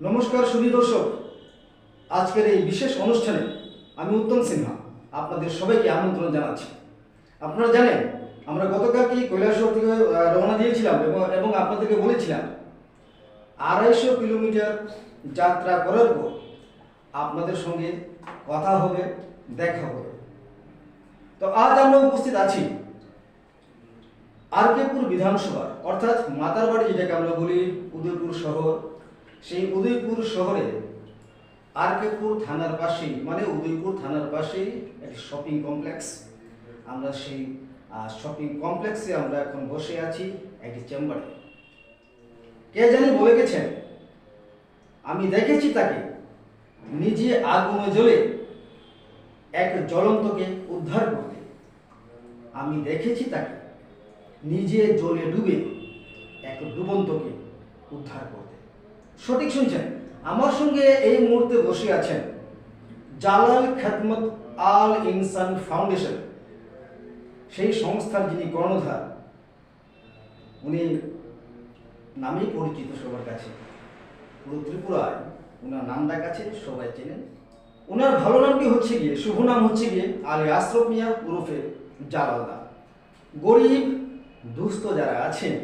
নমস্কার সুধী দর্শক। আজকের এই বিশেষ অনুষ্ঠানে আমি উত্তম সিনহা আপনাদের সবাইকে আমন্ত্রণ জানাচ্ছি। আপনারা জানেন, আমরা গতকালকে কৈলাসহর থেকে রওনা দিয়েছিলাম এবং এবং আপনাদেরকে বলেছিলাম, আড়াইশো কিলোমিটার যাত্রা করার পর আপনাদের সঙ্গে কথা হবে, দেখা হবে। তো আজ আমরা উপস্থিত আছি আরকেপুর বিধানসভা অর্থাৎ মাতারবাড়ি যেটাকে আমরা বলি, উদয়পুর শহর সেই উদয়পুর শহরে আরকেপুর থানার পাশেই মানে উদয়পুর থানার পাশেই একটি শপিং কমপ্লেক্স আমরা সেই শপিং কমপ্লেক্সে আমরা এখন বসে আছি একটি চেম্বারে কে জানি বলে গেছেন? আমি দেখেছি তাকে। নিজে আগুনে জ্বলে এক জ্বলন্তকে উদ্ধার করতে। আমি দেখেছি তাকে। নিজে জলে ডুবে এক ডুবন্তকে উদ্ধার করতে। সঠিক শুনছেন? আমার সঙ্গে এই মুহূর্তে বসে আছেন জালাল খেদমত আল ইনসান ফাউন্ডেশন, সেই সংস্থার যিনি কর্ণধার, উনি নামেই পরিচিত সবার কাছে। পুরো ত্রিপুরায় ওনার নাম ডাক আছে সবাই চেনেন। ওনার ভালো নামটি হচ্ছে গিয়ে, শুভ নাম হচ্ছে গিয়ে আলী আশরফ মিয়া উরফে জালালদা গরিব, দুস্থ যারা আছেন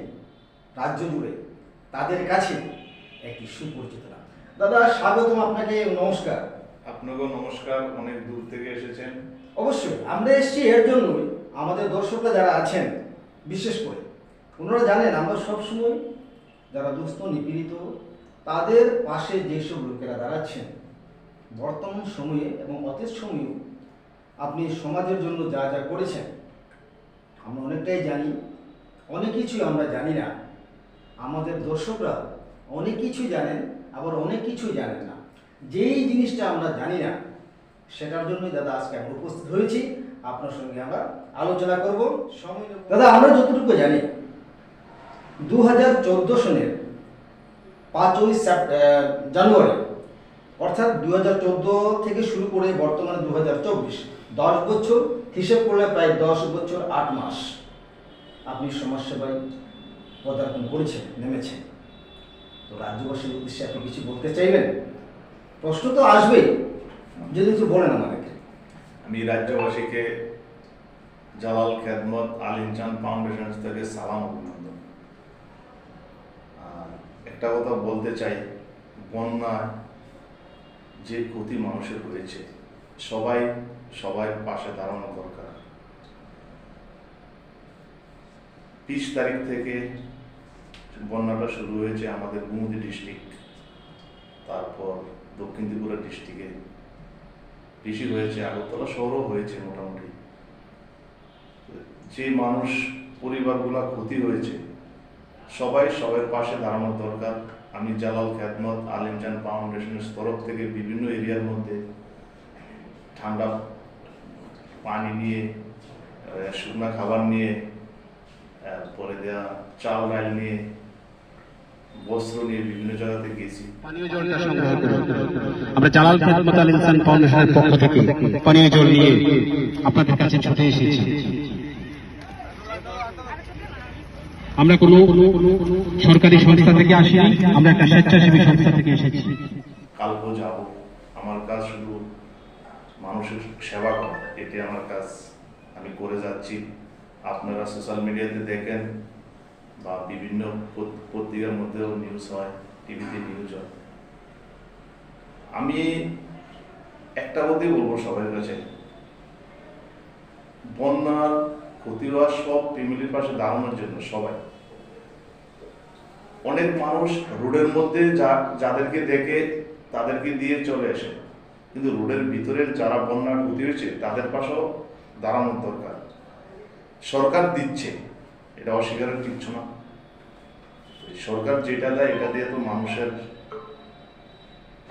রাজ্য জুড়ে, তাদের কাছে একটি সুপরিচিত নাম। দাদা স্বাগতম আপনাকে নমস্কার। আপনাকেও নমস্কার অনেক দূর থেকে এসেছেন। অবশ্যই আমরা এসেছি এর জন্যই। আমাদের দর্শকরা যারা আছেন বিশেষ করে ওনারা জানেন আমরা সবসময় যারা দুস্থ নিপীড়িত তাদের পাশে যেসব লোকেরা দাঁড়াচ্ছেন বর্তমান সময়ে এবং অতীত সময়েও আপনি সমাজের জন্য যা যা করেছেন আমরা অনেকটাই জানি। অনেক কিছুই আমরা জানি না। আমাদের দর্শকরা অনেক কিছু জানেন, আবার অনেক কিছু জানেন না। যেই জিনিসটা আমরা জানি না, সেটার জন্যই দাদা আজকে আমরা উপস্থিত হয়েছি। আপনার সঙ্গে আমরা আলোচনা করব। সময় দাদা, আমরা যতটুকু জানি দু হাজার চোদ্দ সনের পাঁচই জানুয়ারি, অর্থাৎ দু হাজার চোদ্দ থেকে শুরু করে বর্তমানে দু হাজার চব্বিশ, দশ বছর, হিসেব করলে প্রায় দশ বছর আট মাস। আপনি সমাজসেবায় পদার্পণ করেছেন, নেমেছেন। তো রাজ্যবাসীর উদ্দেশ্যে আপনি কিছু বলতে চাইবেন? প্রশ্ন তো আসবেই। যদি কিছু বলেন আমাদেরকে। আমি রাজ্যবাসীকে জালাল খেদমত আলিমচান ফাউন্ডেশন থেকে সালাম অভিনন্দন। আর একটা কথা বলতে চাই, বন্যায় যে ক্ষতি মানুষের হয়েছে, সবাই সবাই পাশে দাঁড়ানো দরকার। বিশ তারিখ থেকে বন্যাটা শুরু হয়েছে আমাদের গুমতি ডিস্ট্রিক্ট, তারপর দক্ষিণ ত্রিপুরা ডিস্ট্রিক্টে। বেশি হয়েছে, আগরতলা শহরও হয়েছে মোটামুটি। যে মানুষ পরিবারগুলা ক্ষতি হয়েছে, সবাই সবার পাশে দাঁড়ানোর দরকার। আমি জালাল খ্যাতমত আলিমজান ফাউন্ডেশনের তরফ থেকে বিভিন্ন এরিয়ার মধ্যে ঠান্ডা পানি নিয়ে শুকনা খাবার নিয়ে পরে দেওয়া চাল, ডাল নিয়ে বস্ত্র নিয়ে বিভিন্ন জায়গাতে গেছি। পানীয় জলটা সংগ্রহ করুন। আমরা জালাল খেদমত আল ইনসান ফাউন্ডেশনের পক্ষ থেকে পানীয় জল নিয়ে আপনাদের কাছে ছুটে এসেছি। আমরা কোনো সরকারি সংস্থা থেকে আসিনি আমরা একটা স্বেচ্ছাসেবী সংস্থা থেকে এসেছি। কালকেও যাব। আমার কাজ শুধু মানুষের সেবা করা এটি আমার কাজ। আমি করে যাচ্ছি। আপনারা সোশ্যাল মিডিয়াতে দেখেন বা বিভিন্ন পত্রিকার মধ্যেও নিউজ হয় টিভিতে নিউজ হয়। আমি একটা কথাই বলব সবার কাছে। বন্যার ক্ষতি হওয়া সব ফ্যামিলির পাশে দাঁড়ানোর জন্য সবাই। অনেক মানুষ রোডের মধ্যে যা, যাদেরকে দেখে তাদেরকে দিয়ে চলে আসে। কিন্তু রোডের ভিতরের যারা বন্যার ক্ষতি হয়েছে, তাদের পাশেও দাঁড়ানোর দরকার। সরকার দিচ্ছে, এটা অস্বীকারের কিচ্ছু না। সরকার যেটা দেয়, এটা দিয়ে তো মানুষের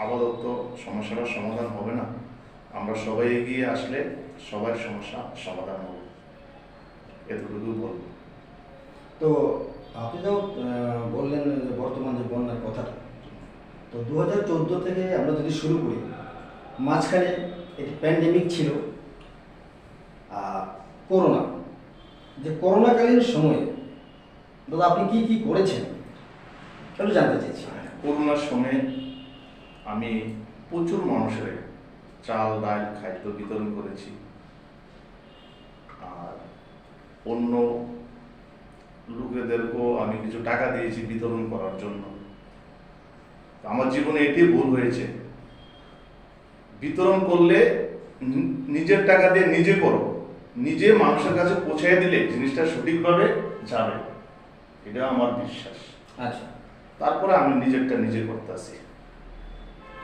আপাতত সমস্যাটার সমাধান হবে না। আমরা সবাই এগিয়ে আসলে সবার সমস্যা সমাধান হবে। এতটুকু বলব। তো আপনি তো বললেন যে বর্তমান যে বন্যার কথাটা তো দু হাজার চোদ্দ থেকে আমরা যদি শুরু করি, মাঝখানে একটি প্যান্ডেমিক ছিল করোনা। যে করোনাকালীন সময়ে, দাদা আপনি কি কি করেছেন? একটু জানতে চাইছি। করোনার সময় আমি প্রচুর মানুষের চাল ডাল খাদ্য বিতরণ করেছি। আর অন্য লোকেদেরকেও আমি কিছু টাকা দিয়েছি বিতরণ করার জন্য। আমার জীবনে এটি ভুল হয়েছে। বিতরণ করলে নিজের টাকা দিয়ে নিজে করো। নিজে মানুষের কাছে পৌঁছায় দিলে জিনিসটা সঠিকভাবে যাবে। এটা আমার বিশ্বাস। আচ্ছা। তারপরে আমি নিজেরটা নিজে করতেছি।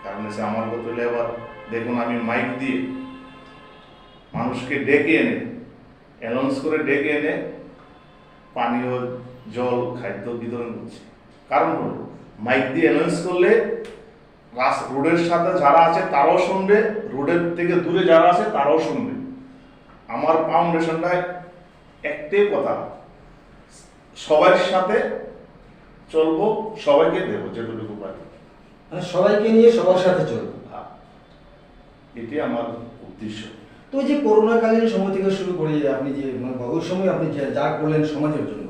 কারণ হচ্ছে আমার বোতলে আবার দেখুন, আমি মাইক দিয়ে মানুষকে ডেকে এনে অ্যানাউন্স করে ডেকে এনে পানীয়, জল, খাদ্য বিতরণ করছি। কারণ হলো মাইক দিয়ে অ্যানাউন্স করলে রাস- রোডের সাথে যারা আছে তারাও শুনবে, রোডের থেকে দূরে যারা আছে তারাও শুনবে। আমার ফাউন্ডেশনটায় একটাই কথা সবার সাথে চলবো সবাইকে দেবো যেটুকু পারি। মানে সবাইকে নিয়ে সবার সাথে চলবো। হ্যাঁ। এটি আমার উদ্দেশ্য। তো যে করোনাকালীন সময় থেকে শুরু করে আপনি যে মানে ওই সময় আপনি যে করলেন সমাজের জন্য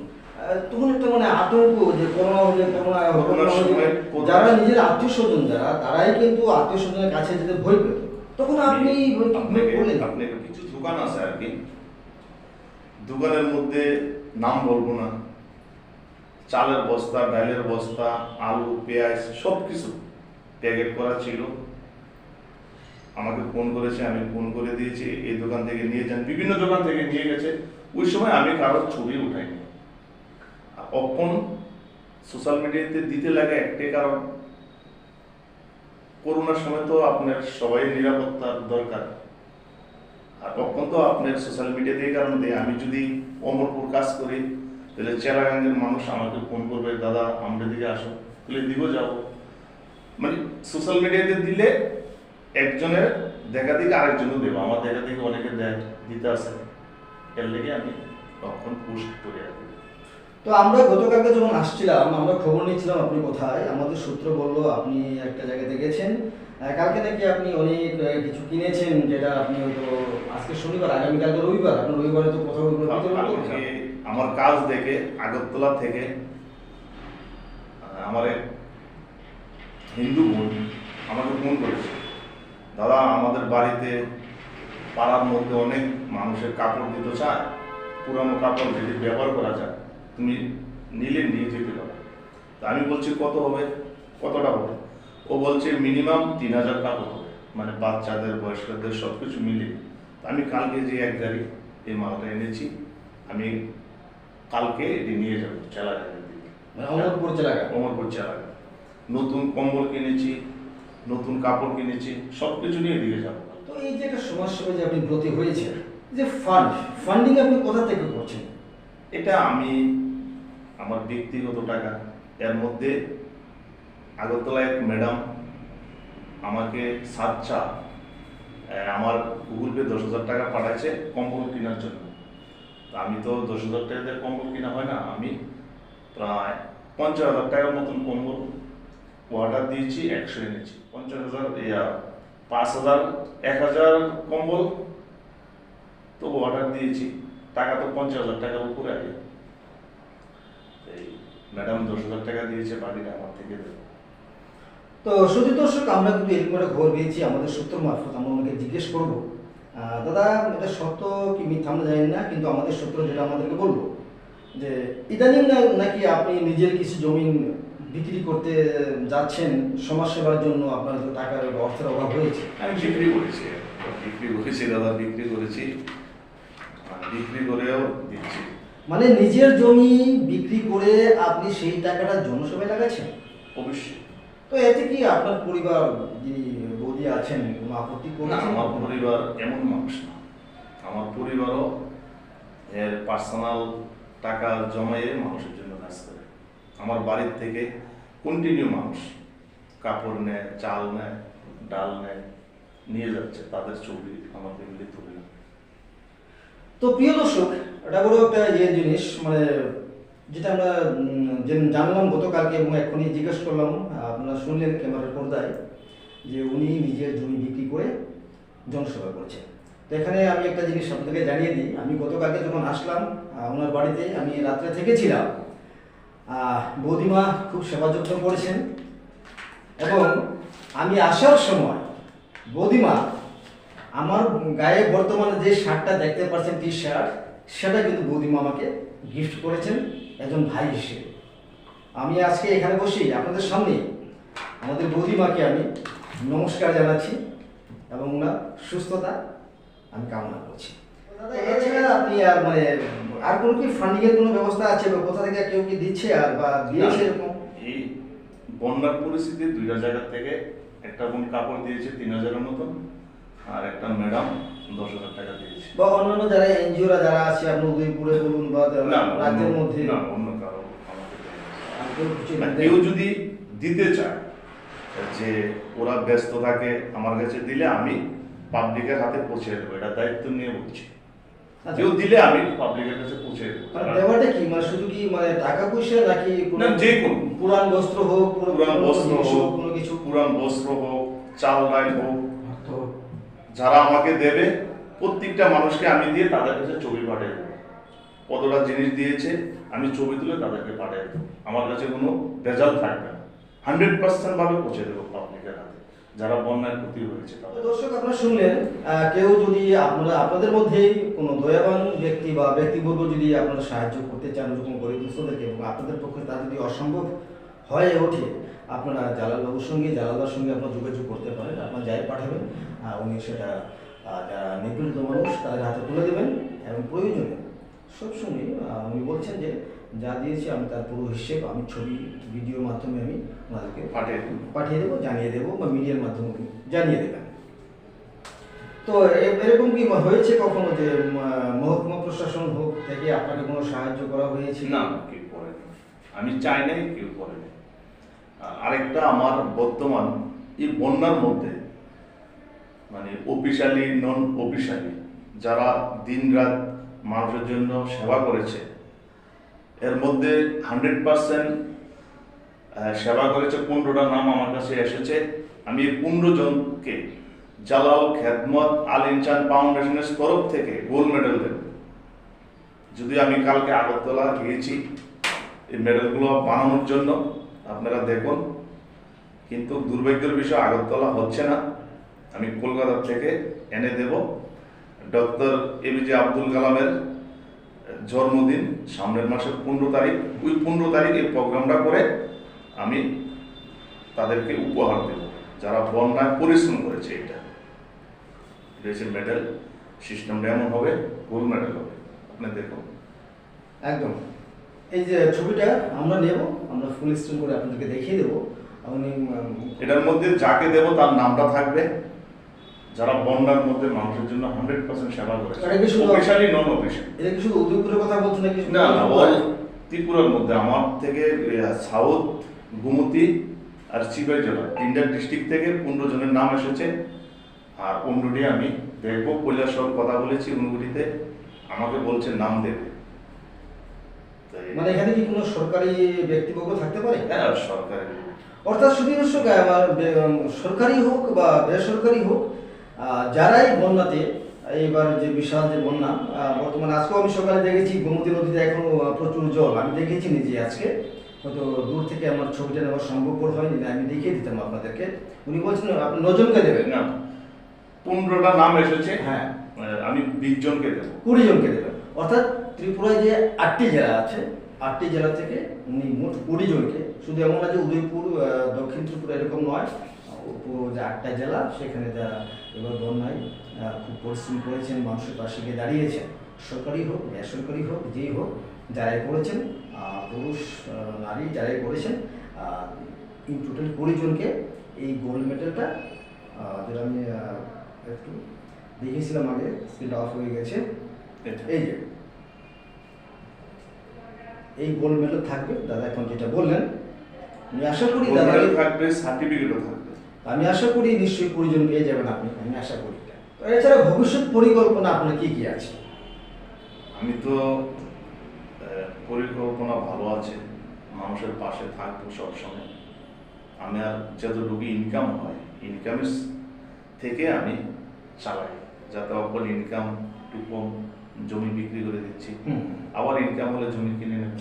তখন একটা মানে আতঙ্ক যে করোনা হলে করোনা যারা নিজের আত্মীয় স্বজন যারা তারাই কিন্তু আত্মীয় স্বজনের কাছে যেতে ভয় পেত। তখন আপনি আপনাকে কিছু দোকান আছে আর কি। দোকানের মধ্যে নাম বলব না। চালের বস্তা, ডালের বস্তা, আলু, পেঁয়াজ সব কিছু প্যাকেট করা ছিল। আমাকে ফোন করেছে, আমি ফোন করে দিয়েছি, এই দোকান থেকে নিয়ে যান। বিভিন্ন দোকান থেকে নিয়ে গেছে। ওই সময় আমি কারোর ছবি উঠাইনি। আর কখন সোশ্যাল মিডিয়াতে দিতে লাগে একটাই কারণ, করোনার সময় তো আপনার সবাই নিরাপত্তার দরকার। আর কখন তো আপনার সোশ্যাল মিডিয়া দিয়ে কারণ আমি যদি অমরপুর কাজ করি তাহলে চেরাগাঙ্গের মানুষ আমাকে ফোন করবে দাদা আমাদের দিকে আসো। তাহলে দিব যাব। মানে সোশ্যাল মিডিয়াতে দিলে একজনের দেখা দিকে আরেকজনও দেবো। আমার দেখা দিকে অনেকে দেয় দিতে আসে। এর লেগে আমি তখন পোস্ট করে আর তো আমরা গতকালকে যখন আসছিলাম আমরা খবর নিচ্ছিলাম আপনি কোথায়? আমাদের সূত্র বলল আপনি একটা জায়গাতে গেছেন কালকে নাকি আপনি অনেক কিছু কিনেছেন যেটা আপনি হয়তো আজকে শনিবার আগামীকালকে রবিবার আপনার রবিবারে তো কোথাও আমার কাজ দেখে, আগরতলা থেকে, আমার হিন্দু বোন আমাকে ফোন করেছে। দাদা, আমাদের বাড়িতে পাড়ার মধ্যে অনেক মানুষের কাপড় দিতে চায়, পুরানো কাপড় যদি ব্যবহার করা যায়, তুমি নিলে নিয়ে যেতে পারো। তা আমি বলছি, কত হবে? কতটা হবে? ও বলছে, মিনিমাম তিন হাজার কাপড় হবে। মানে বাচ্চাদের, বয়স্কদের সব কিছু মিলে আমি কালকে যে এক গাড়ি এই মালটা এনেছি, আমি কালকে এটি নিয়ে যাব চেলাগাঁয়ের দিকে মানে অমরপুর অমরপুর চেলাগাঁ নতুন কম্বল কিনেছি নতুন কাপড় কিনেছি সব কিছু নিয়ে দিয়ে যাব। তো এই যে একটা সমাজসেবা যে আপনি ব্রতী হয়েছে যে ফান্ড ফান্ডিং আপনি কোথা থেকে করছেন? এটা আমি আমার ব্যক্তিগত টাকা। এর মধ্যে আগরতলা এক ম্যাডাম আমাকে সাচ্চা আমার গুগল পে দশ হাজার টাকা পাঠাইছে কম্বল কেনার জন্য। আমি তো দশ হাজার টাকা দিয়ে কম্বল কিনা হয় না, আমি প্রায় পঞ্চাশ হাজার টাকার মতন কম্বল অর্ডার দিয়েছি, একশো এনেছি। পঞ্চাশ হাজার পাঁচ হাজার, এক হাজার কম্বল তো অর্ডার দিয়েছি। টাকা তো পঞ্চাশ হাজার টাকার উপরে আগে এই ম্যাডাম দশ হাজার টাকা দিয়েছে বাড়িটা আমার থেকে দেবো। তো শুধু দর্শক, আমরা কিন্তু একটা খবর পেয়েছি, আমাদের সূত্র মারফত আমরা ওনাকে জিজ্ঞেস করব। দাদা এটা সত্য কি মিথ্যা আমরা জানি না কিন্তু আমাদের সূত্র যেটা আমাদেরকে বলল যে ইদানিং নাকি আপনি নিজের কিছু জমিন বিক্রি করতে যাচ্ছেন সমাজ সেবার জন্য আপনার তো টাকার অর্থের অভাব হয়েছে আমি বিক্রি করেছি বিক্রি করেছি দাদা বিক্রি করেছি। বিক্রি করেও দিচ্ছি। মানে নিজের জমি বিক্রি করে আপনি সেই টাকাটা জনসেবায় লাগাচ্ছেন? অবশ্যই। তো এতে কি আপনার পরিবার যিনি আছেন কোনো আপত্তি না আমার পরিবার এমন মানুষ না। আমার পরিবারও এর পার্সোনাল টাকা জমায়ে মানুষের জন্য কাজ করে। আমার বাড়ির থেকে কন্টিনিউ মানুষ। কাপড় নেয় চাল নেয় ডাল নেয় নিয়ে যাচ্ছে। তাদের ছবি আমার ফ্যামিলি তুলে তো প্রিয় দর্শক এটা বড় একটা ইয়ে জিনিস মানে যেটা আমরা জানলাম গতকালকে এবং এখনই জিজ্ঞেস করলাম আপনারা শুনলেন ক্যামেরার পর্দায়। যে উনি নিজের জমি বিক্রি করে জনসেবা করেছেন। তো এখানে আমি একটা জিনিস আপনাদেরকে জানিয়ে দিই। আমি গতকালকে যখন আসলাম ওনার বাড়িতে আমি রাত্রে থেকেছিলাম। বৌদিমা খুব সেবা যত্ন করেছেন এবং আমি আসার সময় বৌদিমা আমার গায়ে বর্তমানে যে শার্টটা দেখতে পাচ্ছেন টি শার্ট সেটা কিন্তু বৌদিমা আমাকে গিফট করেছেন একজন ভাই হিসেবে। আমি আজকে এখানে বসি, আপনাদের সামনে। আমাদের বৌদিমাকে আমি নমস্কার জানাচ্ছি এবং ওনার সুস্থতা আমি কামনা করছি। দাদা এছাড়া আপনি আর মানে আর কোনো কি ফান্ডিং এর কোনো ব্যবস্থা আছে বা কোথা থেকে কেউ কি দিচ্ছে আর বা দিয়েছে এরকম এই বন্যার পরিস্থিতি দুইটা জায়গা থেকে একটা বোন কাপড় দিয়েছে তিন হাজারের মতন আর একটা ম্যাডাম দশ হাজার টাকা দিয়েছে। বা অন্যান্য যারা এনজিওরা যারা আছে আপনার উদয়পুরে বলুন বা রাজ্যের অন্য- মধ্যে? না অন্য কারও আমাকে কেউ কিছু না, দেয়? কেউ যদি দিতে চায় যে ওরা ব্যস্ত থাকে আমার কাছে দিলে আমি পাবলিকের হাতে পৌঁছে দেবো এটা দায়িত্ব নিয়ে বলছি। আচ্ছা। কেউ দিলে আমি পাবলিকের কাছে পৌঁছে দেবো। মানে দেওয়াটা কি? মানে শুধু কি মানে টাকা পয়সা নাকি না, যে কোনো। পুরান বস্ত্র হোক পুরো পুরান বস্ত্র হোক কোনো কিছু। পুরান বস্ত্র হোক চাল ডাল হোক যারা আমাকে দেবে প্রত্যেকটা মানুষকে আমি দিয়ে তাদের কাছে ছবি পাঠিয়ে দেবো। কতটা জিনিস দিয়েছে আমি ছবি তুলে তাদেরকে পাঠিয়ে দেবো। আমার কাছে কোনো রেজাল্ট থাকবে না। হান্ড্রেড পার্সেন্ট ভাবে পৌঁছে দেবো পাবলিকের হাতে। যারা বন্যায় ক্ষতি হয়েছে দর্শক, আপনারা শুনলেন কেউ যদি আপনারা, আপনাদের মধ্যে কোনো দয়াবান ব্যক্তি বা ব্যক্তিবর্গ যদি আপনারা সাহায্য করতে চান, ওরকম গরিব দুস্থদেরকে এবং আপনাদের পক্ষে তা যদি অসম্ভব হয়ে ওঠে, আপনারা জালালবাবুর সঙ্গে, জালালদার সঙ্গে আপনারা যোগাযোগ করতে পারেন, আপনারা যাই পাঠাবেন উনি সেটা যারা নিপীড়িত মানুষ, তাদের হাতে তুলে দেবেন এবং প্রয়োজনে সবসময় উনি বলছেন যে যা দিয়েছি আমি তার পুরো হিসেব আমি ছবি ভিডিওর মাধ্যমে আমি ওনাদেরকে পাঠিয়ে দেবো। পাঠিয়ে দেবো জানিয়ে দেবো বা মিডিয়ার মাধ্যমে জানিয়ে দেবেন। তো এরকম কি হয়েছে কখনো যে মহকুমা প্রশাসন হোক থেকে আপনাকে কোনো সাহায্য করা হয়েছে? না কেউ করেনি। আমি চাই নাই কেউ করেনি। আরেকটা আমার বর্তমান এই বন্যার মধ্যে মানে অফিসিয়ালি নন অফিসিয়ালি যারা দিনরাত মানুষের জন্য সেবা করেছে এর মধ্যে হান্ড্রেড পার্সেন্ট সেবা করেছে। পনেরোটা নাম আমার কাছে এসেছে। আমি পনেরো জনকে জালাল খেদমত আল ইনসান ফাউন্ডেশনের তরফ থেকে গোল্ড মেডেল দেব। যদি আমি কালকে আগরতলা গিয়েছি এই মেডেলগুলো বানানোর জন্য, আপনারা দেখুন। কিন্তু দুর্ভাগ্যের বিষয়, আগরতলা হচ্ছে না। আমি কলকাতা থেকে এনে দেব। ডক্টর এপিজে আব্দুল কালামের জন্মদিন সামনের মাসের পনেরো তারিখ ওই পনেরো তারিখ এই প্রোগ্রামটা করে আমি তাদেরকে উপহার দেব। যারা বন্যায় পরিশ্রম করেছে এটা। হচ্ছে মেডেল সিস্টেমটা এমন হবে গোল্ড মেডেল হবে। আপনি দেখুন। একদম। এই যে ছবিটা আমরা নেব আমরা ফুল স্ক্রিন করে আপনাদেরকে দেখিয়ে দেবো। এটার মধ্যে যাকে দেব তার নামটা থাকবে। যারা বন্যার মধ্যে মানুষের জন্য হান্ড্রেড পার্সেন্ট সেবা শুধু- অফিসিয়ালি নন অফিসিয়ালি। এটা কি শুধু উদয়পুরের কথা বলছেন নাকি না না অল ত্রিপুরার মধ্যে আমার থেকে সাউথ গুমতি আর সিবাই জেলা তিনটা ডিস্ট্রিক্ট থেকে পনেরো জনের নাম এসেছে। আর পনেরোটি আমি দেখব কৈলাসর কথা বলেছি অনুগুলিতে আমাকে বলছে নাম দেবে। মানে এখানে কি কোনো সরকারি ব্যক্তিবর্গ থাকতে পারে? হ্যাঁ সরকারের অর্থাৎ শুধু আমার সরকারি হোক বা বেসরকারি হোক যারাই বন্যাতে এইবার যে বিশাল যে বন্যা বর্তমানে আজকেও আমি সকালে দেখেছি গোমতী নদীতে এখনও আহ, প্রচুর জল। আমি দেখেছি নিজে আজকে। হয়তো দূর থেকে আমার ছবিটা নেওয়া সম্ভবপর হয়নি আমি দেখিয়ে দিতাম আপনাদেরকে। উনি বলছেন আপনি নজনকে দেবেন? না পনেরোটা নাম এসেছে। হ্যাঁ। আমি বিশ জনকে দেবো। কুড়ি জনকে দেবেন। অর্থাৎ ত্রিপুরায় যে আটটি জেলা আছে আটটি জেলা থেকে উনি মোট কুড়ি জনকে। শুধু এমন না যে উদয়পুর দক্ষিণ ত্রিপুরা এরকম নয় পুরো যে আটটা জেলা সেখানে যারা এবার বন্যায় খুব পরিশ্রম করেছেন মানুষের পাশে গিয়ে দাঁড়িয়েছেন। সরকারি হোক বেসরকারি হোক যেই হোক যারাই করেছেন পুরুষ নারী যারাই করেছেন ইন টোটাল কুড়ি জনকে এই গোল্ড মেডেলটা যেটা আমি একটু দেখিয়েছিলাম আগে স্ক্রিনটা অফ হয়ে গেছে। এই যে এই গোল্ড মেডেল থাকবে দাদা এখন যেটা বললেন আমি আশা করি দাদা থাকবে সার্টিফিকেটও থাকবে। আমি আশা করি নিশ্চয়ই কুড়ি জন পেয়ে যাবেন আপনি আমি আশা করি। তো এছাড়া ভবিষ্যৎ পরিকল্পনা আপনার কি কি আছে? আমি তো পরিকল্পনা ভালো আছে মানুষের পাশে থাকব সবসময়। আমি আর যতটুকু ইনকাম হয় ইনকামের থেকে আমি চালাই যাতে অকল ইনকাম টুকু জমি বিক্রি করে দিচ্ছি। আবার ইনকাম হলে জমি কিনে নেব।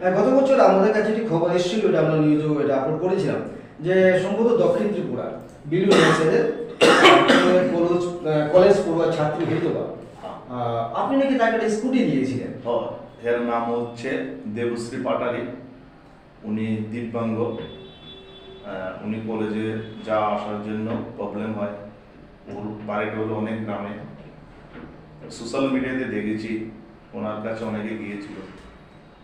হ্যাঁ গত বছর আমাদের কাছে একটি খবর এসেছিল এটা আমরা নিউজও এটা আপলোড করেছিলাম যে সম্ভবত দক্ষিণ ত্রিপুরা বিলু কলেজ কলেজ পড়ুয়া ছাত্রী হইতবা আপনি নাকি তাকে একটা স্কুটি দিয়েছিলেন? এর নাম হচ্ছে দেবশ্রী পাটারি। উনি দিব্যাঙ্গ। উনি কলেজে যাওয়া আসার জন্য প্রবলেম হয়। ওর বাড়িটা হলো অনেক গ্রামে। সোশ্যাল মিডিয়াতে দেখেছি ওনার কাছে অনেকে গিয়েছিল।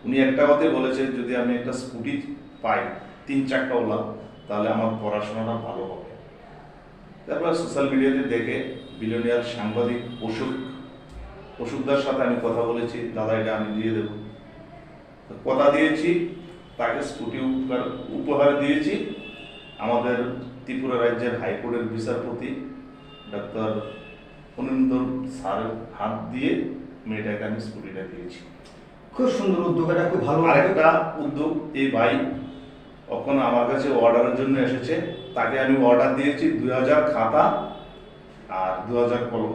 উনি একটা কথাই বলেছে যদি আমি একটা স্কুটি পাই তিন চাকাওয়ালা তাহলে আমার পড়াশোনাটা ভালো হবে। তারপর সোশ্যাল মিডিয়াতে দেখে বিলিয়নিয়ার সাংবাদিক অশোক অশোকদার সাথে আমি কথা বলেছি দাদা এটা আমি দিয়ে দেবো। কথা দিয়েছি তাকে স্কুটি উপকার উপহার দিয়েছি আমাদের ত্রিপুরা রাজ্যের হাইকোর্টের বিচারপতি ডক্টর অনিন্দর স্যারের হাত দিয়ে মেয়েটাকে আমি স্কুটিটা দিয়েছি। খুব সুন্দর উদ্যোগ এটা খুব ভালো আরেকটা উদ্যোগ। এই ভাই ওখানে আমার কাছে অর্ডারের জন্য এসেছে। তাকে আমি অর্ডার দিয়েছি দুই হাজার খাতা আর দু হাজার কলম।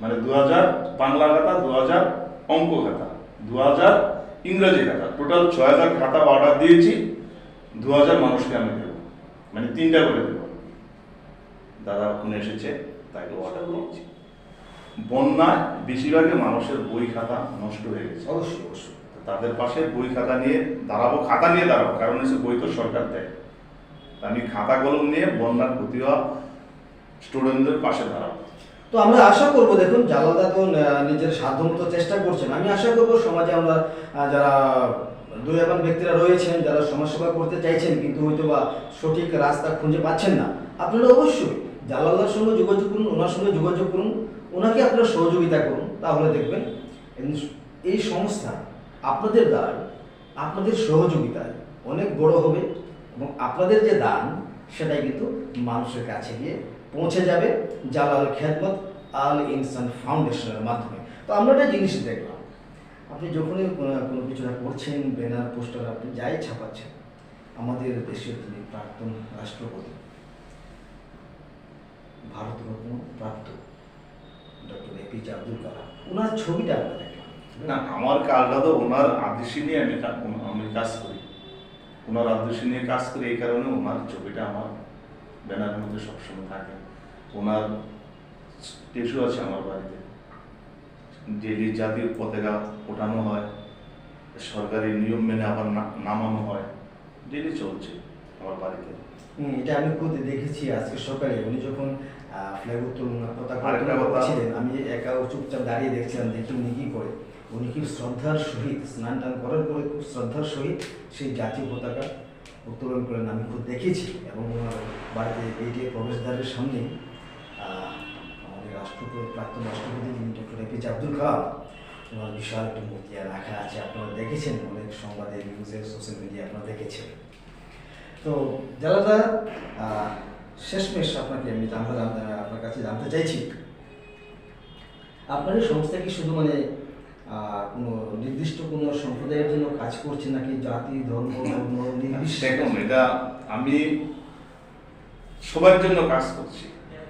মানে দু হাজার বাংলা খাতা দু হাজার অঙ্ক খাতা দু হাজার ইংরেজি খাতা। টোটাল ছয় হাজার খাতা অর্ডার দিয়েছি। দু হাজার মানুষকে আমি দেবো। মানে তিনটা করে দেবো। দাদা ওখানে এসেছে তাকে অর্ডার দিয়েছি। বন্যায় বেশিরভাগই মানুষের বই খাতা নষ্ট হয়ে গেছে। অবশ্যই অবশ্যই। তাদের পাশে বই খাতা নিয়ে দাঁড়াবো, খাতা নিয়ে দাঁড়াবো, কারণ এসে বই তো সরকার দেয়। আমি খাতা কলম নিয়ে বন্যার ক্ষতি স্টুডেন্টদের পাশে দাঁড়াবো। তো আমরা আশা করব, দেখুন জালাদা তো নিজের সাধ্যমতো চেষ্টা করছেন। আমি আশা করব সমাজে আমরা যারা দুই এমন ব্যক্তিরা রয়েছেন, যারা সমাজসেবা করতে চাইছেন, কিন্তু হয়তো বা সঠিক রাস্তা খুঁজে পাচ্ছেন না, আপনারা অবশ্যই জালালার সঙ্গে যোগাযোগ করুন, ওনার সঙ্গে যোগাযোগ করুন, ওনাকে আপনারা সহযোগিতা করুন, তাহলে দেখবেন, এই সংস্থা আপনাদের দান আপনাদের সহযোগিতায় অনেক বড় হবে এবং আপনাদের যে দান, সেটাই কিন্তু মানুষের কাছে গিয়ে পৌঁছে যাবে জালাল খেদমত আল ইনসান ফাউন্ডেশনের মাধ্যমে। তো আমরা একটা জিনিস দেখলাম, আপনি যখনই কোনো কোনো কিছু করছেন, ব্যানার, পোস্টার, আপনি যাই ছাপাচ্ছেন, আমাদের দেশের যিনি প্রাক্তন রাষ্ট্রপতি, ভারতরত্ন প্রাপ্ত doctor A P J Abdul Kalam ওনার ছবিটা আমরা না আমার কাজটা তো ওনার আদেশই নিয়ে আমি আমি কাজ করি। ওনার আদেশই নিয়ে কাজ করি এই কারণে ওনার ছবিটা আমার ব্যানারের মধ্যে সবসময় থাকে। ওনার টিস্যু আছে আমার বাড়িতে। ডেলি জাতীয় পতাকা ওঠানো হয় সরকারি নিয়ম মেনে আবার নামানো হয় ডেলি চলছে আমার বাড়িতে। এটা আমি খুদ দেখেছি আজকে সকালে। উনি যখন ফ্ল্যাগ উত্তোলন পতাকা আমি একা চুপচাপ দাঁড়িয়ে দেখছিলাম দেখি উনি কি করে। উনি কি শ্রদ্ধার সহিত, স্নান টান করার পরে খুব শ্রদ্ধার সহিত সেই জাতীয় পতাকা উত্তোলন করেন। আমি খুব দেখেছি এবং ওনার বাড়িতে যে প্রবেশদ্বারের সামনে আমাদের রাষ্ট্রপতি, প্রাক্তন রাষ্ট্রপতি যিনি doctor A P J Abdul Kalam, ওনার বিশাল একটা মূর্তি রাখা আছে। আপনারা দেখেছেন, অনেক সংবাদে নিউজে সোশ্যাল মিডিয়া আপনারা দেখেছেন। তো জালাদা শেষমেশ আপনাকে আমি জানতে আপনার কাছে জানতে চাইছি, আপনার সংস্থা কি শুধু মানে কোনো নির্দিষ্ট কোনো সম্প্রদায়ের জন্য কাজ করছে নাকি জাতি ধর্ম বর্ণ দেখুন এটা আমি সবার জন্য কাজ করছি।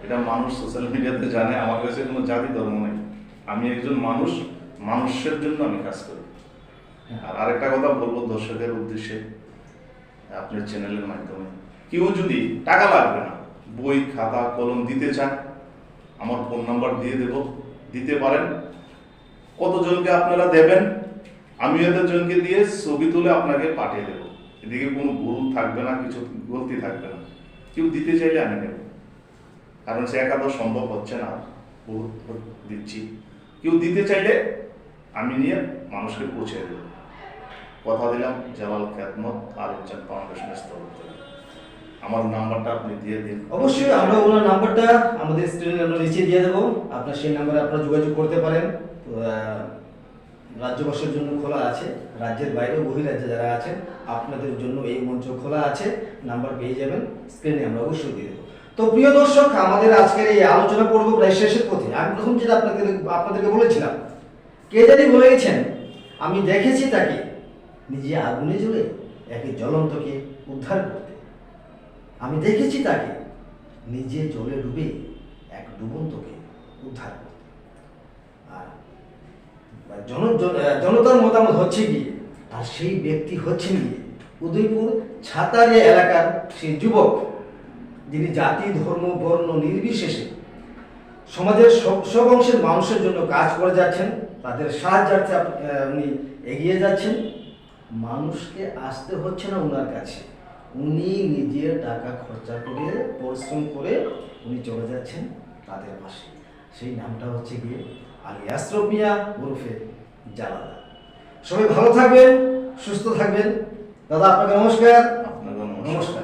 এটা মানুষ সোশ্যাল মিডিয়াতে জানে আমার কাছে কোনো জাতি ধর্ম নেই। আমি একজন মানুষ মানুষের জন্য আমি কাজ করি। আর আরেকটা কথা বলব দর্শকের উদ্দেশ্যে আপনার চ্যানেলের মাধ্যমে। কেউ যদি টাকা লাগবে না বই খাতা কলম দিতে চান আমার ফোন নাম্বার দিয়ে দেব। দিতে পারেন। কতজনকে আপনারা দেবেন? আমি এদের জনকে দিয়ে ছবি তুলে আপনাকে পাঠিয়ে দেবো। এদিকে কোনো ভুল থাকবে না, কিছু গলতি থাকবে না। কেউ দিতে চাইলে আমি নেব কারণ সে একা তো সম্ভব হচ্ছে না। দিচ্ছি। কেউ দিতে চাইলে আমি নিয়ে মানুষকে পৌঁছে দেবো। কথা দিলাম জালাল খ্যাতমত আলিমচান ফাউন্ডেশনের তরফ থেকে। আমার নাম্বারটা আপনি দিয়ে দিন। অবশ্যই, আমরা ওনার নাম্বারটা আমাদের স্ক্রিনে আমরা নিচে দিয়ে দেবো। আপনার সেই নাম্বারে আপনারা যোগাযোগ করতে পারেন। রাজ্যবাসীর জন্য খোলা আছে, রাজ্যের বাইরেও বহিরাজ্যে যারা আছেন, আপনাদের জন্য এই মঞ্চ খোলা আছে, নাম্বার পেয়ে যাবেন স্ক্রিনে আমরা অবশ্যই দিয়ে দেবো। তো প্রিয় দর্শক, আমাদের আজকের এই আলোচনা পর্ব প্রায় শেষের পথে। আমি প্রথম যেটা আপনাদের, আপনাদেরকে বলেছিলাম, কে জানি বলে গেছেন, আমি দেখেছি তাকে, নিজে আগুনে জ্বলে একে জ্বলন্তকে উদ্ধার করতে। আমি দেখেছি তাকে, নিজে জলে ডুবে এক ডুবন্তকে উদ্ধার করতে। জনতার মতামত হচ্ছে গিয়ে আর সেই ব্যক্তি হচ্ছেন গিয়ে উদয়পুর ছাতারিয়া এলাকার সেই যুবক, যিনি জাতি, ধর্ম, বর্ণ নির্বিশেষে সমাজের সব অংশের মানুষের জন্য কাজ করে যাচ্ছেন, তাদের সাহায্যার্থে উনি এগিয়ে যাচ্ছেন। মানুষকে আসতে হচ্ছে না ওনার কাছে। উনি নিজের টাকা খরচা করে, পরিশ্রম করে উনি চলে যাচ্ছেন তাদের পাশে। সেই নামটা হচ্ছে গিয়ে আলী ইয়াসরফ মিয়া ওরফে জালালা। সবাই ভালো থাকবেন সুস্থ থাকবেন। দাদা আপনাকে নমস্কার। আপনাকে নমস্কার।